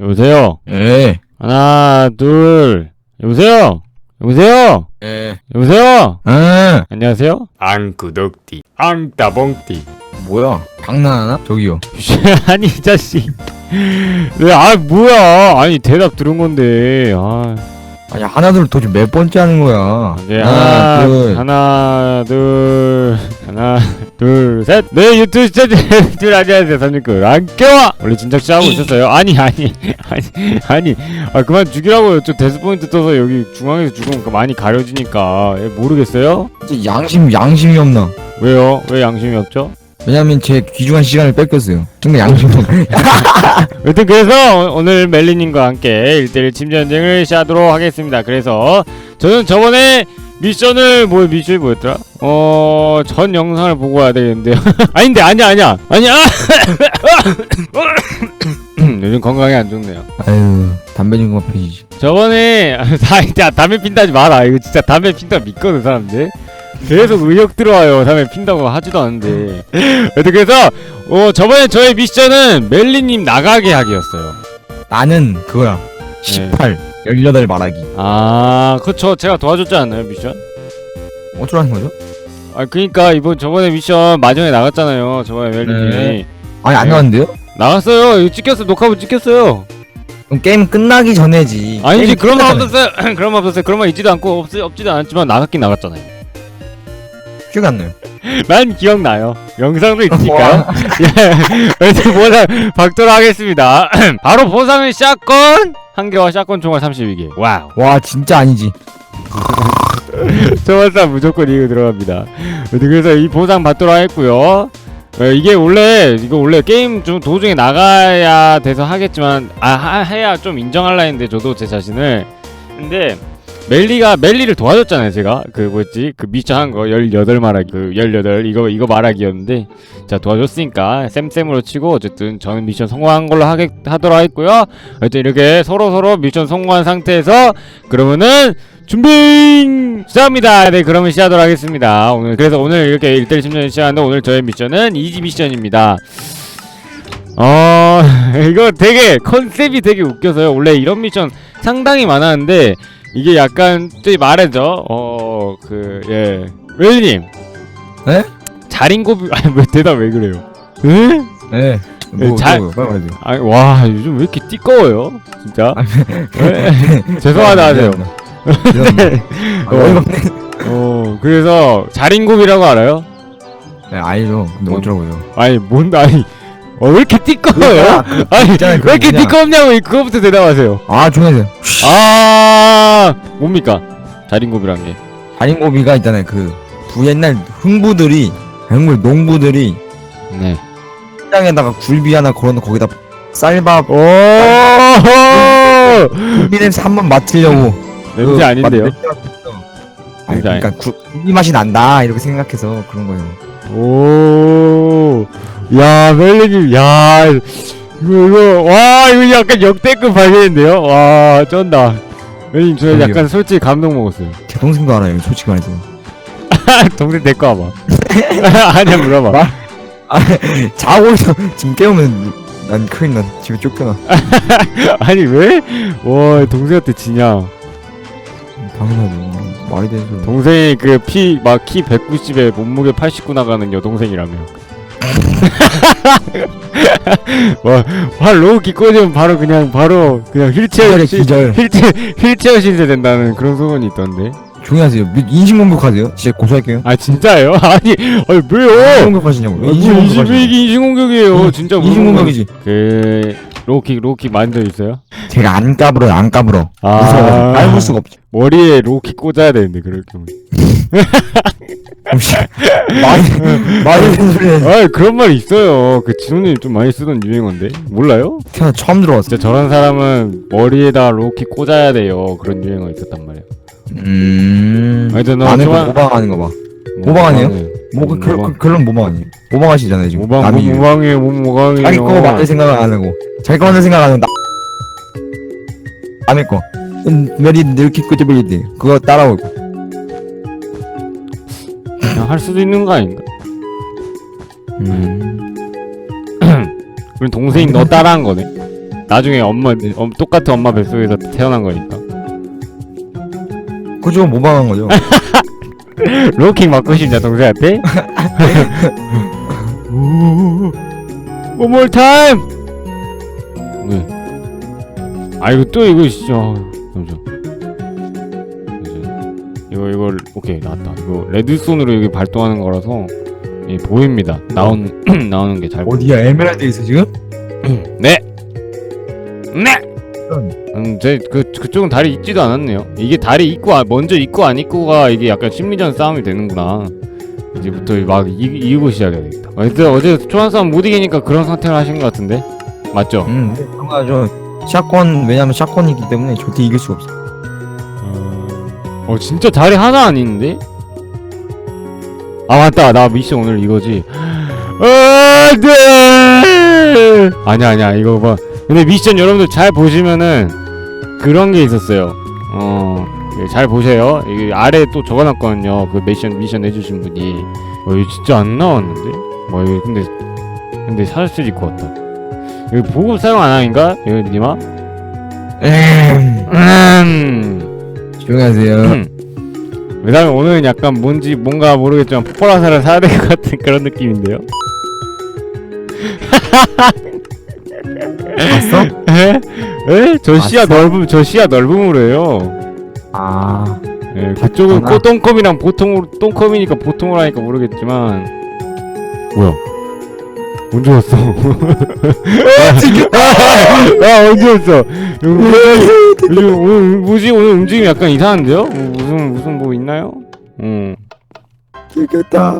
여보세요? 예. 하나, 둘. 여보세요? 여보세요? 예. 여보세요? 아, 안녕하세요? 앙구독띠, 앙따봉띠. 뭐야? 장난하나? 저기요. 아니, 이 자식. 왜, 아, 뭐야. 아니, 대답 들은 건데. 아, 아니, 하나, 둘, 도대체 몇 번째 하는 거야? 네, 하나, 둘. 하나, 둘, 하나, 둘, 셋. 네, 유튜브 시청자들 안녕하세요. 삼육구 안겨와! 원래 진작 시작하고 있었어요. 아니, 아니, 아니, 아니. 아, 그만 죽이라고요. 저 데스 포인트 떠서 여기 중앙에서 죽으면 그 많이 가려지니까. 예, 모르겠어요? 진짜 양심, 양심이 없나? 왜요? 왜 양심이 없죠? 왜냐면 제 귀중한 시간을 뺏겼어요. 정말 없네. 여튼 그래서 오- 오늘 멜리님과 함께 1대1 침전쟁을 시작하도록 하겠습니다. 그래서 저는 저번에 미션을 뭐 미션이 뭐였더라? 어... 전 영상을 보고 와야 되겠는데요. 아닌데 아니야 아니야 아니야. 요즘 건강이 안 좋네요. 아유, 담배 좀 그만 피지. 저번에 다 진짜 담배 핀다지 마라. 이거 진짜 담배 핀다 믿거든 사람들. 계속 의욕 들어와요. 담배 핀다고 하지도 않은데. 여튼 그래서 어 저번에 저의 미션은 멜리님 나가게 하기였어요. 나는 그거야. 18, 18 말하기. 아, 그쵸. 제가 도와줬지 않나요, 미션? 어쩌라는 거죠? 아, 그니까, 이번 저번에 미션 마지막에 나갔잖아요. 저번에 멜리님이. 네. 아니, 안 네. 나왔는데요? 나갔어요. 이거 찍혔어. 녹화본 찍혔어요. 그럼 게임 끝나기 전에지. 아니지, 게임 그런 말 끝나잖아요. 없었어요. 그런 말 없었어요. 그런 말 있지도 않고, 없, 없지도 않았지만, 나갔긴 나갔잖아요. 기억이 안 나요. 난 기억나요. 영상도 있으니까요. 예. 보상, 박도록 하겠습니다. 바로 보상은 샷건! 한 개와 샷건 총알 32개. 와우. 와, 진짜 아니지. 저번사 무조건 이거 들어갑니다. 그래서 이 보상 받도록 했고요. 어, 이게 원래 이거 원래 게임 중 도중에 나가야 돼서 하겠지만 아 하- 해야 좀 인정할라 했는데 저도 제 자신을 근데 멜리가 멜리를 도와줬잖아요 제가 그 뭐였지 그 미션 한거 18 말하기 그 18 이거 이거 말하기였는데 자 도와줬으니까 쌤쌤으로 치고 어쨌든 저는 미션 성공한 걸로 하게 하도록 했고요 어쨌든 이렇게 서로 서로 미션 성공한 상태에서 그러면은 준비 시작합니다. 네, 그러면 시작하도록 하겠습니다. 오늘 그래서 오늘 이렇게 1대1 심전 시작하는데 오늘 저의 미션은 이지 미션입니다. 어 이거 되게 컨셉이 되게 웃겨서요. 원래 이런 미션 상당히 많았는데 이게 약간 또 말해죠. 어그 예 웰님. 네? 자린고비 아왜 대답 왜 그래요? 에? 네. 뭐, 잘- 뭐, 빨리 말해줘. 아, 와 요즘 왜 이렇게 띠꺼워요? 진짜? 에? 죄송하다 하세요. 네. 아, 어이가 없네. 어 그래서 자린고비라고 알아요? 네, 알죠. 근데 뭐- 어쩌라고요. 아니 뭔 아니 어, 왜 이렇게 띠꺼워요? 아니 있잖아요, 왜 이렇게 뭐냐. 띠꺼웠냐고 이- 그거부터 대답하세요. 아, 중요해요. 아 뭡니까? 자린고비란 게. 자린고비가 있잖아요. 그, 부 옛날 흥부들이, 흥부 농부들이 네. 땅에다가 굴비 하나 걸어놓고 거기다 쌀밥, 오 굴비 냄새 한번 맡으려고. 냄새 그 아닌데요? 맛- 냄새 아니- 그러니까 굴- 굴비 맛이 난다 이렇게 생각해서 그런 거예요. 오. 야 멜리님 야 이거 이거 와 이거 약간 역대급 발견인데요. 와 쩐다. 멜리님 저 저기요. 약간 솔직히 감동 먹었어요. 제 동생도 알아요. 솔직히 말해서. 동생 데리고 와봐. 아니야 물어봐. 마- 자고 있어. 지금 깨우면 난 큰일 나. 집에 쫓겨나. 아니 왜? 와 동생한테 지냐? 당연하죠. 말이 되는 소리. 동생이 그 피 막 키 190에 몸무게 89 나가는 여동생이라며. 와, 활 로우키 꽂으면 바로 그냥 바로 그냥 휠체어 기절에 시, 기절. 휠체 휠체어 신세 된다는 그런 소문이 있던데. 조용히 하세요. 미- 인신공격하세요. 진짜 고소할게요. 아 진짜예요? 아니, 아니 왜요? 인신공격하시냐고. 인신공격하시냐고. 이게 인신공격이에요. 진짜 인신공격이지. 그 로우킥 로우킥 만져 있어요? 제가 안 까불어요. 안 까불어. 아. 무서워. 까불 수가 없죠. 머리에 로우킥 꽂아야 되는데 그럴 경우에. 혹시 말이 말이 되는 소리 해야지. 아 그런 말 있어요. 그 진호님 좀 많이 쓰던 유행어인데 몰라요? 태어나 처음 들어왔어. 진짜 저런 사람은 머리에다 로우킥 꽂아야 돼요. 그런 유행어 있었단 말이에요. 음. 하여튼 너 안에 좋아- 모방하는 거 봐. 모방 아니에요? 뭐 그, 음, 그. 그, 그런 모방 아니에요. 모방하시잖아요 지금. 모방 남이 뭐 모방이에요. 뭐 모방이에요. 자기 거 만들 생각을 안 하고 자기 거 만들 생각 안 하고 나 남의 거 음, 메리 이렇게 끄집어야지 그거 따라오고 그냥 할 수도 있는 거 아닌가? 음. 그럼 동생이 너 따라한 거네. 나중에 엄마 어, 똑같은 엄마 뱃속에서 태어난 거니까 그죠 못 막은 거죠 로킹 맞고 싶냐 동생한테? One more time! 네. 아 이거 또 이거 진짜 잠시만 잠시만. 이거 이걸 오케이 나왔다 이거 레드손으로 여기 발동하는 거라서 예, 보입니다 나온 나오는 게 잘 어디야 에메랄드 있어 지금? 네! 네! 음, 제, 그, 그쪽은 다리 있지도 않았네요. 이게 다리 있고, 아, 먼저 있고 안 있고가 이게 약간 심리전 싸움이 되는구나. 이제부터 막 이, 이기고 시작해야 되겠다. 어제, 어제 초반 싸움 못 이기니까 그런 선택을 하신 것 같은데? 맞죠? 응 그런 거죠 샷건 왜냐면 샷건이기 때문에 절대 이길 수가 없어 어, 진짜 다리 하나 안 있는데? 아, 맞다. 나 미션 오늘 이거지. 아, 네! 아니야, 아니야. 이거 봐. 근데 미션 여러분들 잘 보시면은 그런 게 있었어요. 어, 예, 잘 보세요. 이게 아래 또 적어놨거든요. 그 미션 미션 해주신 분이. 어, 이거 진짜 안 나왔는데? 어, 이거 근데 근데 사실 입고 왔다. 이거 보급 사용 안 하는가? 이거 니마? 음. 조용히 하세요 왜냐면 오늘은 약간 뭔지 뭔가 모르겠지만 폭발화살을 사야 될 것 같은 그런 느낌인데요. 봤어? 에? 에? 저 시야 봤어? 넓음 저 시야 넓음으로 해요. 아 예, 그쪽은 봤구나. 꼬똥컴이랑 보통으로 똥컴이니까 보통으로 하니까 모르겠지만 뭐야? 언제 왔어? 아 언제 왔어? 요즘 요즘 오늘 뭐지 오늘 움직임 약간 이상한데요? 뭐 무슨 무슨 뭐 있나요? 음. 이겼다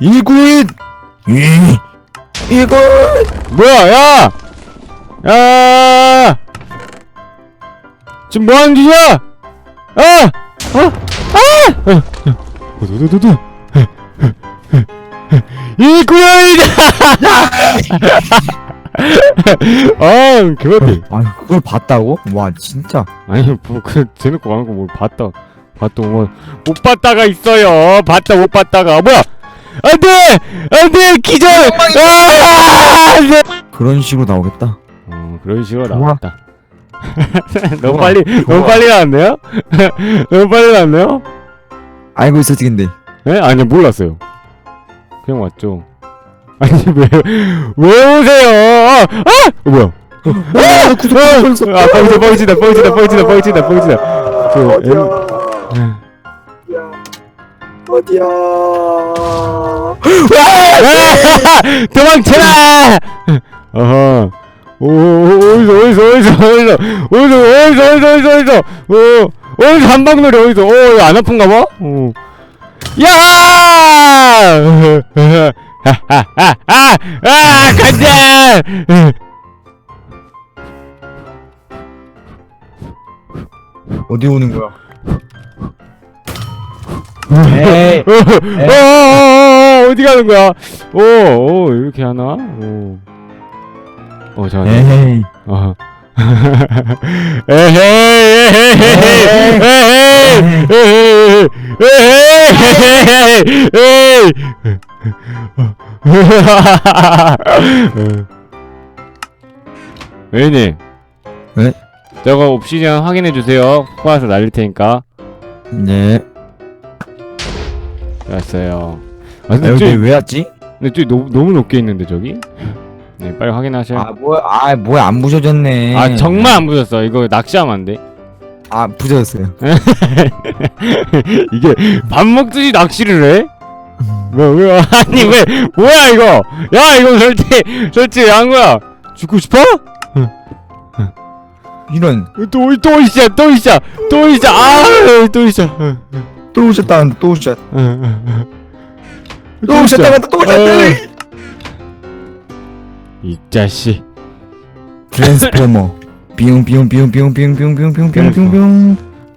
이구인 이 이군 뭐야 야! 야! 지금 뭐하는 짓이야? 아! 어? 아! 어, 도도도도 이 고양이다! 아, 개같이 아니 그걸 봤다고? 와 진짜 아니, 뭐, 그, 대놓고 가는 거뭘 봤다. 봤다, 뭐, 못 봤다가 있어요. 봤다, 못 봤다가. 뭐야! 안 돼! 안 돼! 기절! 아! 안 돼! 그런 식으로 나오겠다 어, 그런 식으로 좋아. 나왔다. 너무 좋아. 빨리, 좋아. 너무 빨리 나왔네요? 너무 빨리 나왔네요? 알고 있었지 근데 예? 아니, 몰랐어요. 그냥 왔죠. 아니, 왜, 왜 오세요? 아! 아! 어, 뭐야? 아! 구독, 아, 뻥치다, 뻥치다, 뻥치다, 뻥치다, 뻥치다, 뻥치다. 그, 엠, 어디야 아! 도망쳐라! 어허. 오, 오, 어디서, 어디서, 어디서, 어디서, 어디서, 어디서, 어디서, 어디서, 어디서, 어, 어디서 한방놀이 어디서, 어, 이거 안 아픈가 봐? 어. 야! 하하하하! 아, 간다! 어디 오는 거야 에이. 어, 어, 어, 어, 어디 가는 거야? 오, 오, 이렇게 하나? 오. 어, 잠깐. 에이 어. 에헤이, 에헤이, 에헤이, 에헤이, 에헤이, 에헤이, 에헤이. 왜님? 네? 저거 옵시전 확인해 주세요. 포화서 날릴 테니까. 네 알았어요. 아, 아, 근데 여기 저기, 왜 왔지? 근데 저기 너무, 너무 높게 있는데 저기? 네, 빨리 확인하세요. 아 뭐야 아 뭐야 안 부셔졌네 아 정말 안 부셨어. 이거 낚시하면 안 돼. 아 부셔졌어요 이게 밥 먹듯이 낚시를 해? 뭐야 뭐야 아니 왜 뭐야 이거? 야 이거 절대 절대 왜한 거야? 죽고 싶어? 이런 또 또 있어 또 있어 또 있어 아 또 있어. 또 오셨다 또 오셨 또또 오셨다 또 오셨다 이 자식. 트랜스포머 삐용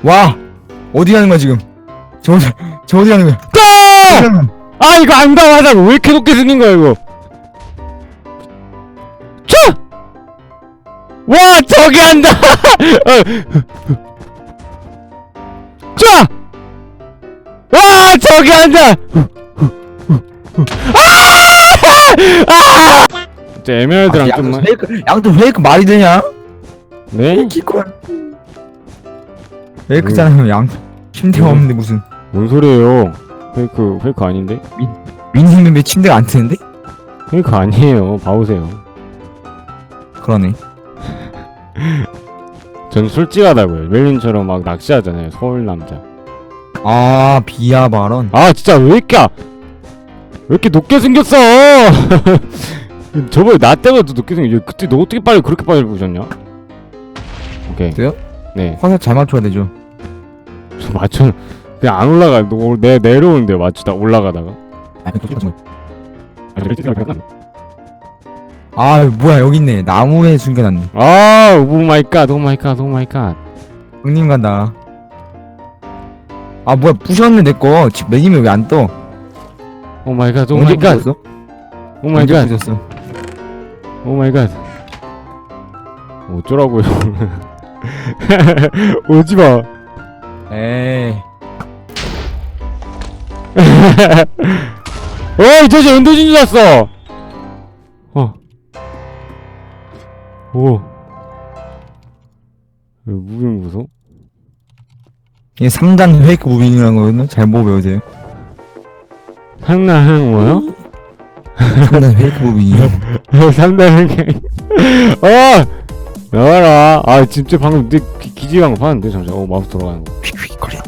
와 어디 가는 거야 지금 저 어디 저 어디 가는 거야 또! 아 이거 안 가와서 왜 이렇게 높게 생긴 거야 이거? 차! 와 저기 한다! 자! 와 저기 한다! 아! 아! 진짜 에메랄드랑 양도 좀만 페이크 양도 페이크 말이 되냐 네? 기권. 페이크잖아요 양. 침대가 음. 없는데 무슨 뭔 소리예요? 페이크 페이크 아닌데? 민희는 왜 침대가 안 트는데? 페이크 아니에요. 봐보세요. 그러네. 전 솔직하다고요. 멜린처럼 막 낚시하잖아요. 서울 남자. 아 비하 발언. 아 진짜 왜 이렇게 아- 왜 이렇게 높게 생겼어? 저번에 나 때보다 더 높게 생겼. 그때 너 어떻게 빨리 그렇게 빨리 보셨냐? 오케이. 그래요? 네. 화살 잘 맞춰야 되죠. 저 맞춰. 그냥 안 올라가. 너내 내려오는데 맞추다 올라가다가. 아. 아 뭐야 여기 있네. 나무에 숨겨놨네. 아, 오 마이 갓, 오 마이 갓, 오 마이 갓. 형님 간다. 아 뭐야 부셨네 내 거. 지금 매님이 왜안 떠? 오 마이 갓, 오 언제 마이 갓, 부셨어? 오 마이 갓, 부셨어? 오 마이 갓. 어쩌라고요? 오지 마. 에이. 어, 이 자식 엔더진 줄 알았어. 어. 오. 왜 무빙 무서? 이게 3단 페이크 무빙이라는 거거든요. 잘 보고 배우세요. 상나항 뭐요? 3단 페이크 무빙이요. 상나항. 어. 나와라. 아 진짜 방금 내 기- 기지방 봤는데 잠시만. 어 마우스 돌아가는 거. 휙휙 거려.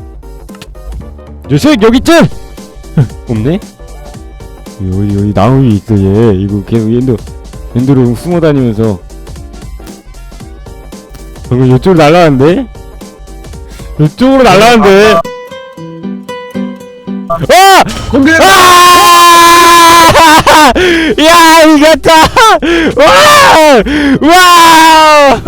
저색 여기 있지? 없네? 여기 여기 나무 위에 있어 얘. 이거 계속 엔더 엔더로 숨어 다니면서. 방금 이쪽으로 날라왔는데? 이쪽으로 날라왔는데? 아! 공개. 아! 야 이겼다! 와! 와!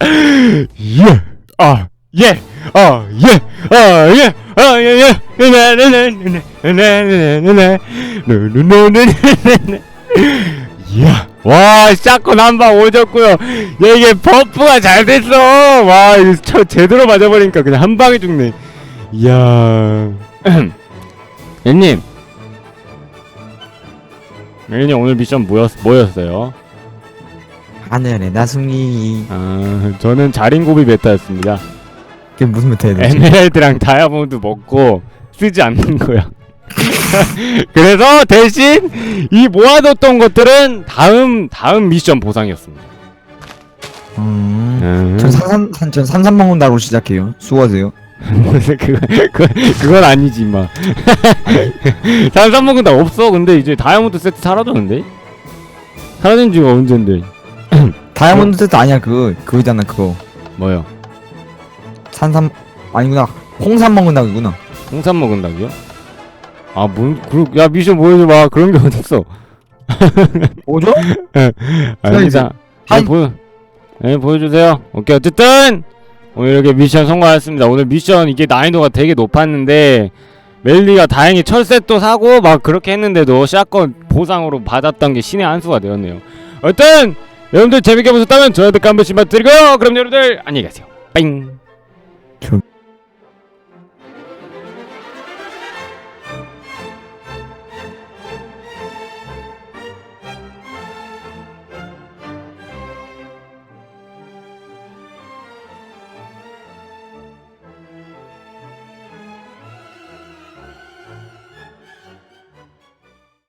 예! 아! 예! 아! 예! 아! 예! 아! 예! 예! 네네네네네네네네네네 네네네네네네 이야! 와! 샷건 한방 오졌고요 야 이게 버프가 잘 됐어! 와 저 제대로 맞아버리니까 그냥 한 방에 죽네 이야 앤님 앤님 오늘 미션 뭐였, 뭐였어요? 하늘의 나숭이. 아 저는 자린고비 메타였습니다 그게 무슨 메타야 되지? 에메랄드랑 다이아몬드 먹고 쓰지 않는 거야 그래서 대신 이 모아뒀던 것들은 다음 다음 미션 보상이었습니다 음. 음. 전 산- 전 산삼 먹는다고 시작해요. 수고하세요. 무슨 그거 그 그건 아니지 마. 산삼 먹은 다 없어. 근데 이제 다이아몬드 세트 사라졌는데? 사라진 지가 언젠데? 다이아몬드 세트 아니야 그거 그거잖아 그거. 뭐요? 산삼 아니구나. 홍삼 먹는다구나. 홍삼 먹은다고요? 아, 뭔, 그, 야, 미션 보여줘봐. 그런 게 어딨어. 뭐죠? 아닙니다. 하이. 네, 보여, 네, 보여주세요. 오케이, 어쨌든, 오늘 이렇게 미션 성공하였습니다. 오늘 미션 이게 난이도가 되게 높았는데, 멜리가 다행히 철셋도 사고, 막 그렇게 했는데도 샷건 보상으로 받았던 게 신의 한 수가 되었네요. 어쨌든, 여러분들 재밌게 보셨다면 저한테 한 번씩만 드리고요. 그럼 여러분들, 안녕히 가세요. 뺑! 저